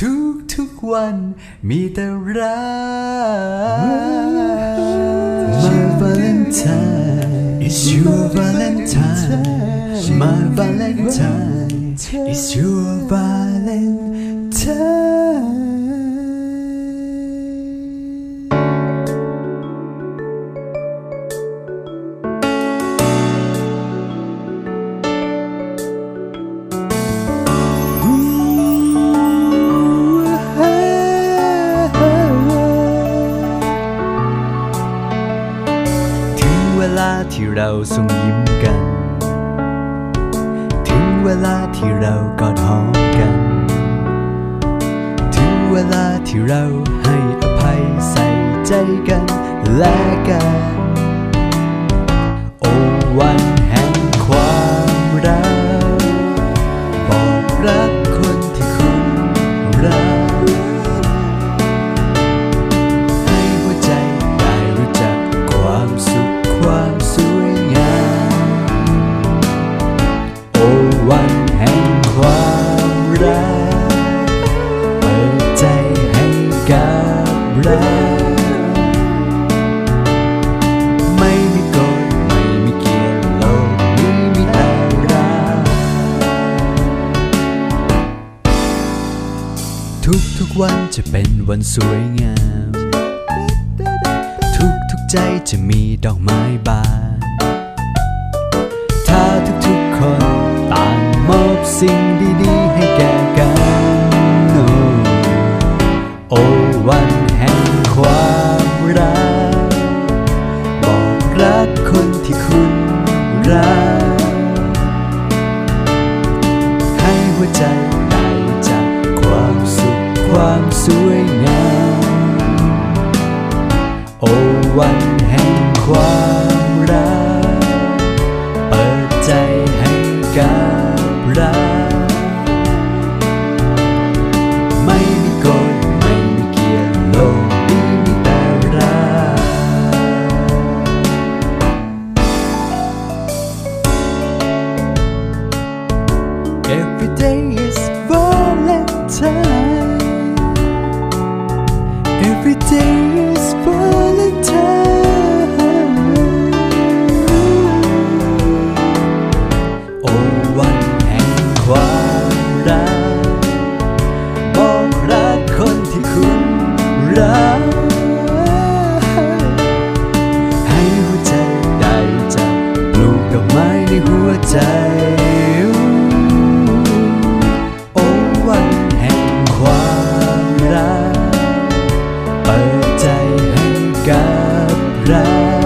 ทุกทุกวันมีแต่รัก My Valentine is your Valentine My Valentine is your Valentine ลาที่เราส่งยิ้มกัน ถึงเวลาที่เรากอดหอมกัน ถึงเวลาที่เราให้อภัยใส่ใจกันและกัน โอ้วัน วันแห่งความรัก เปิดใจให้กับรัก ไม่มีกฎไม่มีเกียรติโลกนี้มีแต่รัก ทุกทุกวันจะเป็นวันสวยงาม ทุกทุกใจจะมีดอกไม้บาน สิ่งดีๆ ให้แก่กันโอ้โอวันแห่งความรัก บอกรักคนที่คุณรัก ให้หัวใจได้จักความสุขความสวยงาม โอ้วันแห่งความ day is Valentine Every day is Valentine Oh, โอ้วันแห่งความรักบอกรักคนที่คุณรัก ให้หัวใจได้จับปลูกดอกไม้ในหัวใจ 然